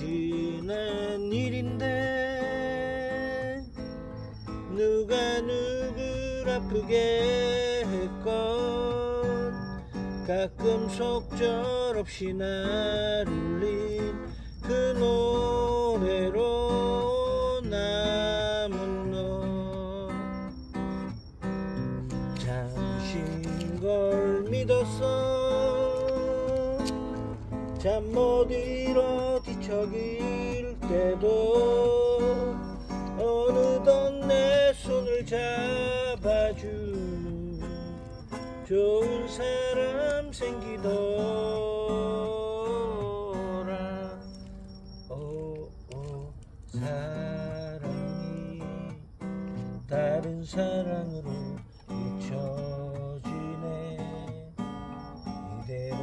지난 일인데 누가 누굴 아프게 했건 가끔 속절없이 날 울린 그 노래로 남은 너. 잠시 걸 믿었어. 잠 못 이뤄 저기일 때도 어느덧 내 손을 잡아준 좋은 사람 생기더라. 오, 오 사랑이 다른 사랑으로 잊혀지네. 이대로